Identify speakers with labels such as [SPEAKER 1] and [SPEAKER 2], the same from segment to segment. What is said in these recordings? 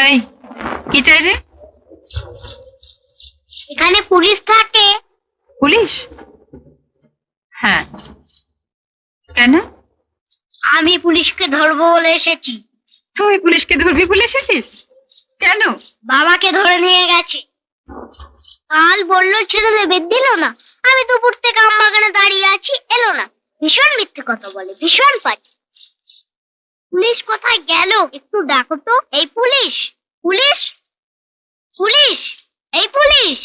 [SPEAKER 1] এই কি চাই রে
[SPEAKER 2] এখানে পুলিশ থাকে।
[SPEAKER 1] পুলিশ? হ্যাঁ। কেন?
[SPEAKER 2] আমি পুলিশকে ধরবো বলে এসেছি।
[SPEAKER 1] তুই পুলিশকে ধরবি বলে এসেছিস? কেন?
[SPEAKER 2] বাবাকে ধরে নিয়ে গেছে। কাল বলল ছেড়ে দেবে দিল না। আমি দুপুর থেকে আম বাগানে দাঁড়িয়ে আছি এলো না। ভীষণ মিথ্যে কথা বলে ভীষণ পাচ্ছি পুলিশ কোথায় গেল? একটু ডাকো তো। এই পুলিশ পুলিশ পুলিশ এই পুলিশ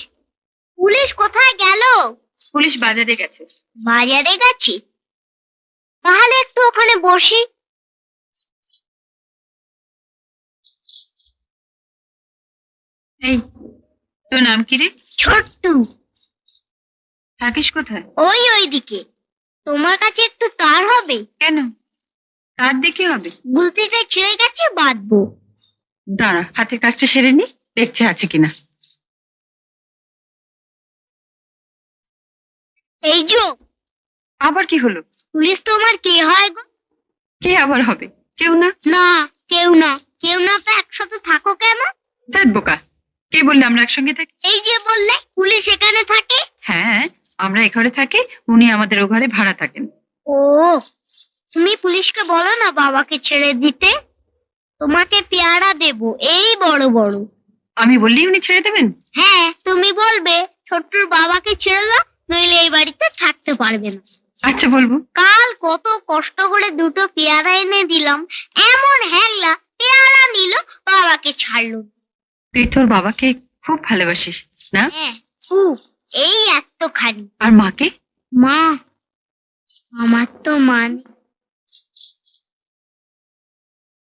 [SPEAKER 2] পুলিশ কোথায় গেল?
[SPEAKER 1] পুলিশ বাজারে গেছে।
[SPEAKER 2] বাজারে গেছি? তাহলে একটু ওখানে বসি।
[SPEAKER 1] এই তোর নাম কি রে?
[SPEAKER 2] ছোট্টু।
[SPEAKER 1] থাকিস কোথায়?
[SPEAKER 2] ওই ওইদিকে। তোমার কাছে একটু তার হবে।
[SPEAKER 1] কেন? কার দেখে হবে।
[SPEAKER 2] বলতে চাই ছেড়ে গেছে বাঁধবো।
[SPEAKER 1] দাঁড়া হাতের কাজটা সেরে নি দেখছে আছে কিনা।
[SPEAKER 2] এই যো
[SPEAKER 1] আবার কি হলো?
[SPEAKER 2] পুলিশ তোমার কে হয় গো?
[SPEAKER 1] কে আবার হবে? কেউ না?
[SPEAKER 2] না কেউ না। কেউ না তো একসাথে থাকো কেন?
[SPEAKER 1] দেখ বোকা। কে বললে আমরা একসঙ্গে থাকি?
[SPEAKER 2] এই যে বললে পুলিশ এখানে থাকে?
[SPEAKER 1] হ্যাঁ আমরা এ ঘরে থাকি উনি আমাদের ও ঘরে ভাড়া থাকেন।
[SPEAKER 2] ও তুমি পুলিশকে বলো না বাবাকে ছেড়ে দিতে? তোমাকে পেয়ারা দেব এই বড় বড়।
[SPEAKER 1] আমি বললি উনি ছেড়ে দেবেন?
[SPEAKER 2] হ্যাঁ তুমি বলবে ছোট্টুর বাবাকে ছেড়ে দাও নইলে এই বাড়িতে থাকতে পারবে না।
[SPEAKER 1] আচ্ছা বলব।
[SPEAKER 2] কাল কত কষ্ট করে দুটো পেয়ারা এনে দিলাম এমন হ্যাংলা পেয়ারা নিল বাবাকে ছাড়লো।
[SPEAKER 1] তুই তোর বাবাকে খুব ভালোবাসিস না?
[SPEAKER 2] হ্যাঁ খুব এই এতখানি।
[SPEAKER 1] আর মাকে?
[SPEAKER 2] মা আমার তো মা নেই।